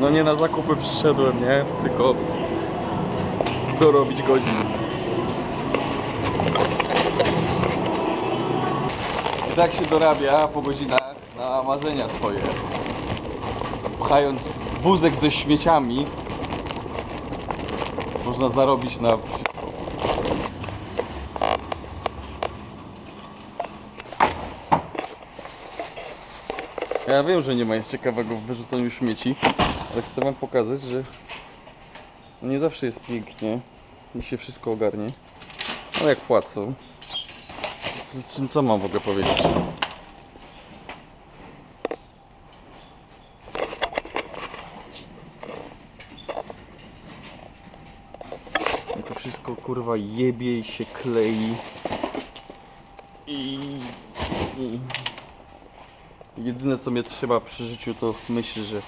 No nie na zakupy przyszedłem, nie? Tylko dorobić godzin. I tak się dorabia po godzinach na marzenia swoje. Pchając wózek ze śmieciami można zarobić na. Ja wiem, że nie ma nic ciekawego w wyrzucaniu śmieci, ale chcę wam pokazać, że nie zawsze jest pięknie i się wszystko ogarnie. Ale jak płacą, to co mam w ogóle powiedzieć? I to wszystko kurwa jebie i się klei. I, i jedyne co mnie trzyma przy życiu to myśl, że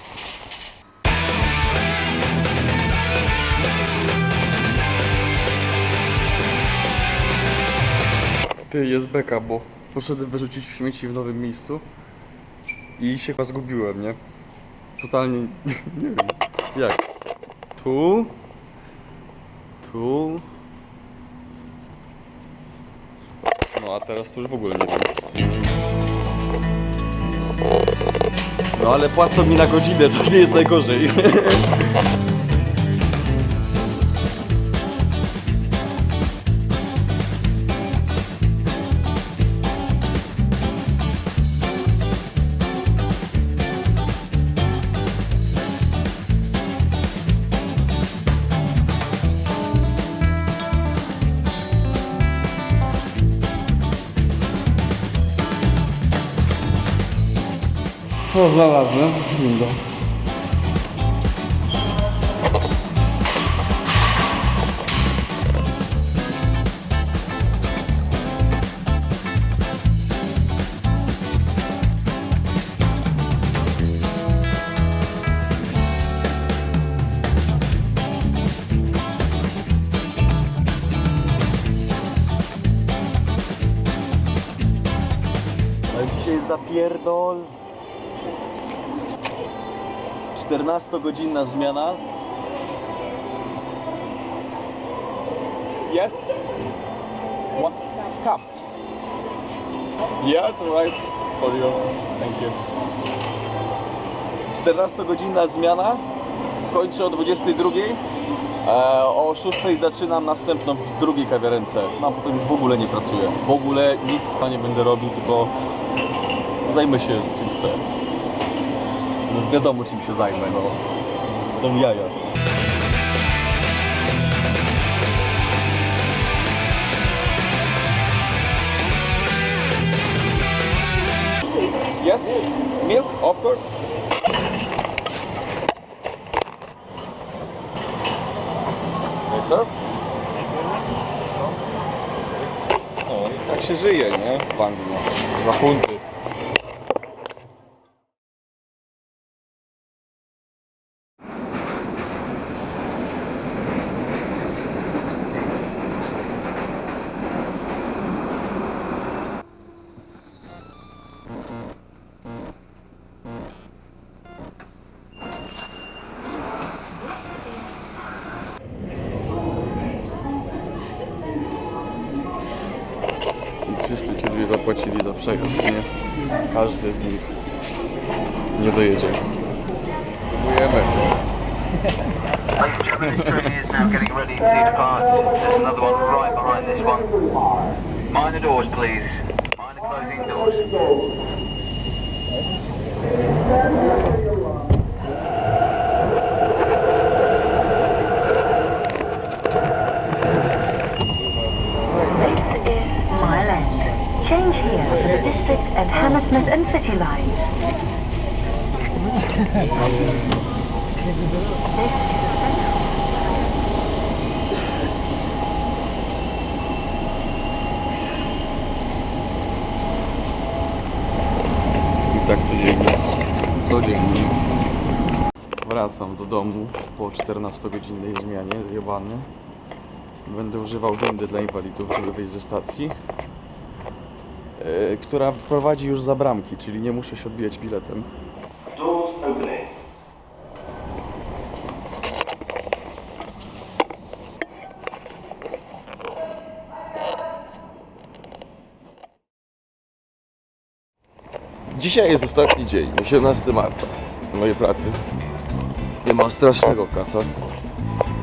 Ty, jest beka, bo poszedłem wyrzucić śmieci w nowym miejscu i się chyba zgubiłem, nie? Totalnie nie wiem. Jak? Tu? Tu? No a teraz to już w ogóle nie wiem. No ale płacą mi na godzinę, to nie jest najgorzej. To znalazłem. Window. Dzisiaj. 14-godzinna zmiana. Yes. One cup. Yes, right. It's for you. Thank you. 14-godzinna zmiana. Kończę o 22. E, o 6 zaczynam następną w drugiej kawiarence. No a potem już w ogóle nie pracuję. W ogóle nic nie będę robił, tylko zajmę się czym chcę. No wiadomo czym się zajmę, no. Będą jaja. Yes? Milk? Of course. Yes, sir? No tak się żyje, nie? W Anglii. Za funty. I zapłacili za przejazd, nie? Każdy z nich nie dojedzie. Próbujemy. Ladies and gentlemen, this train is now getting ready to depart. There's another one right behind this one. Mind the doors, please. Mind the closing doors. This is Mile End. Change here for the District and Hammersmith and City lines. I tak codziennie. Codziennie. Wracam do domu po 14-godzinnej zmianie, zjebany. Będę używał windy dla inwalidów, żeby wyjść ze stacji. E, która prowadzi już za bramki, czyli nie muszę się odbijać biletem. Dzisiaj jest ostatni dzień, 18 marca mojej pracy. Nie ma strasznego kasa,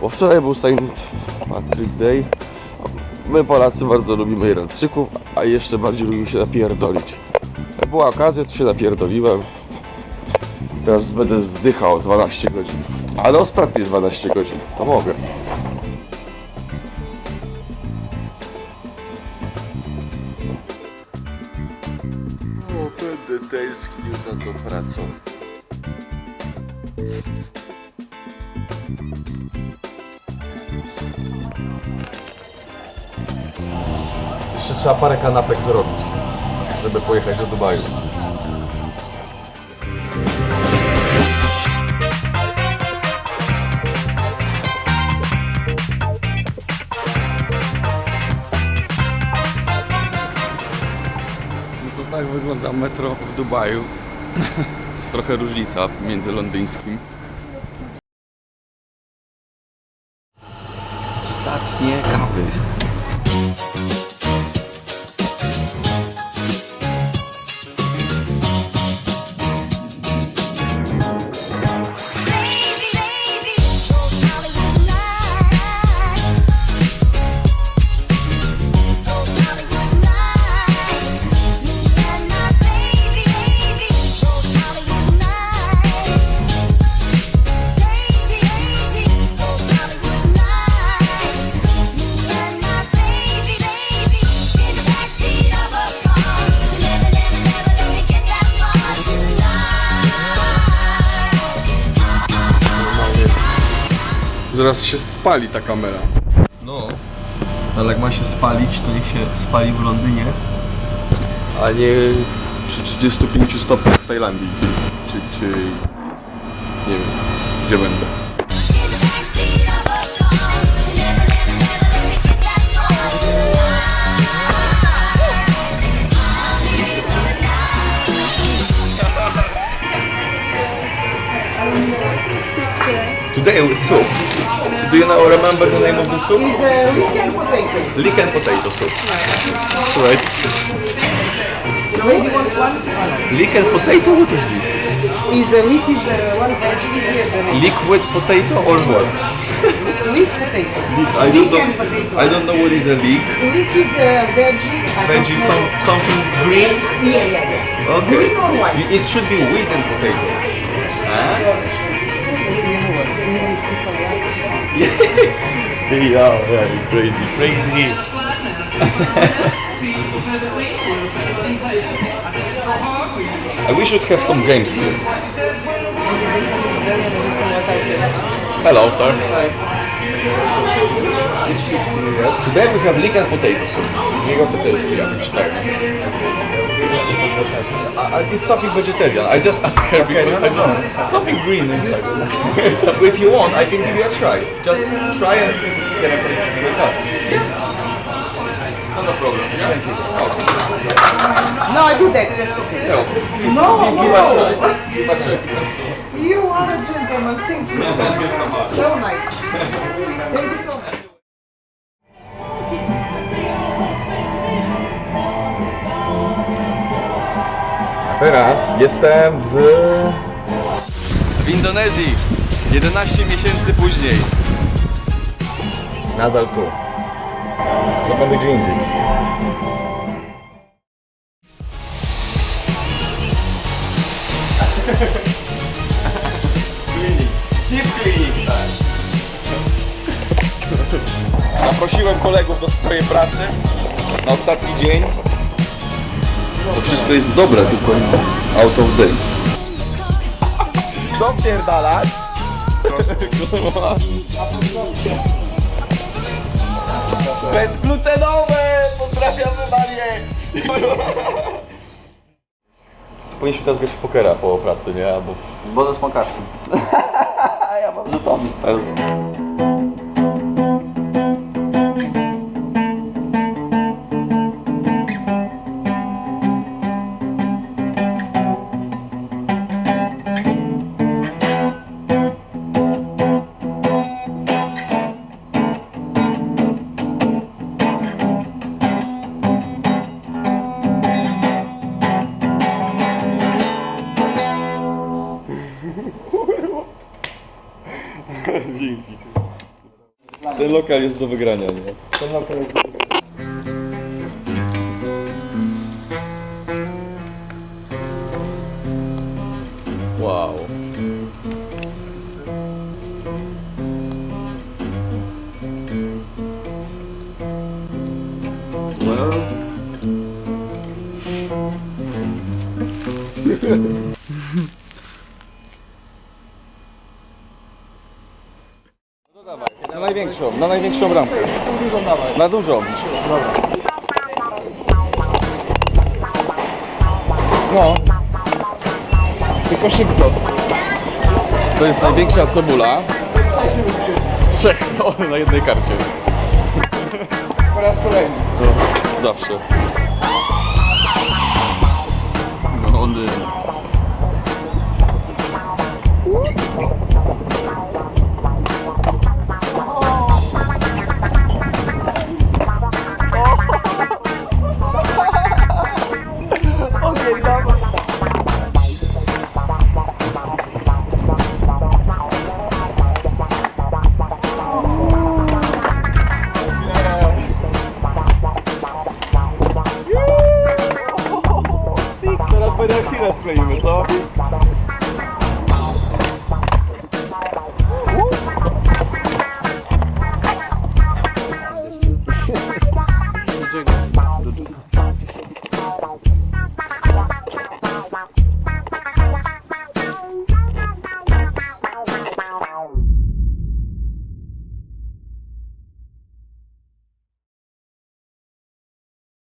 bo wczoraj był Saint Patrick Day. My Polacy bardzo lubimy Irlandczyków, a jeszcze bardziej lubimy się napierdolić. Była okazja, to się napierdoliłem. Teraz będę zdychał 12 godzin. Ale ostatnie 12 godzin, to mogę. O, będę tęsknił za tą pracą. Jeszcze trzeba parę kanapek zrobić, żeby pojechać do Dubaju. No to tak wygląda metro w Dubaju. Jest trochę różnica między londyńskim. Ostatnie kawy. you. Zaraz się spali ta kamera. No, ale jak ma się spalić, to niech się spali w Londynie, a nie przy 35 stopniach w Tajlandii. Czy, czy... Nie wiem, gdzie będę. Today with soup. Do you know remember the name of the soup? It's a weekend potato. Leek and potato soup. Right. The lady wants one. Leek and potato? What is this? Is a leek is uh, one veggie is the next. Liquid potato or what? Leek potato. I don't leek know. and potato. I don't know what is a leek. Leek is a veggie. I don't Veggie, know. some something green. Yeah, yeah, yeah. Okay. Green or white? It should be wheat and potato. Huh? You what? English people. Yeah, yeah, crazy, crazy. I wish we'd have some games here. Hello, sir. Today we have leek and potato soup. Leek and potato soup, yeah, vegetarian. Uh, it's something vegetarian. I just ask her because I don't know. Something green inside. so if you want, I can give you a try. Just try and see if it's can It's not a problem. Yeah? Thank you. No, I do that. That's okay. No, please No, give, give no. a try. Give a try. You can see. You are a gentleman. Thank you. So nice. Teraz jestem w... w Indonezji. 11 miesięcy później. Nadal tu. To będę gdzie indziej. Klinik. Deep klinik, tak. Zaprosiłem kolegów do swojej pracy na ostatni dzień. To wszystko jest dobre, tylko out of date. Co pierdalać? Bezglutenowe! Pozdrawiamy Marię! Powinniśmy teraz grać w pokera po pracy, nie? Albo... Woda z ja mam żetony. Dzięki. Ten lokal jest do wygrania, nie? Wow. No dawaj, na największą, na największą bramkę. Na dużą. No. Tylko szybko. To jest największa cebula. Trzech, no, na jednej karcie. Po raz kolejny. To zawsze. No, on...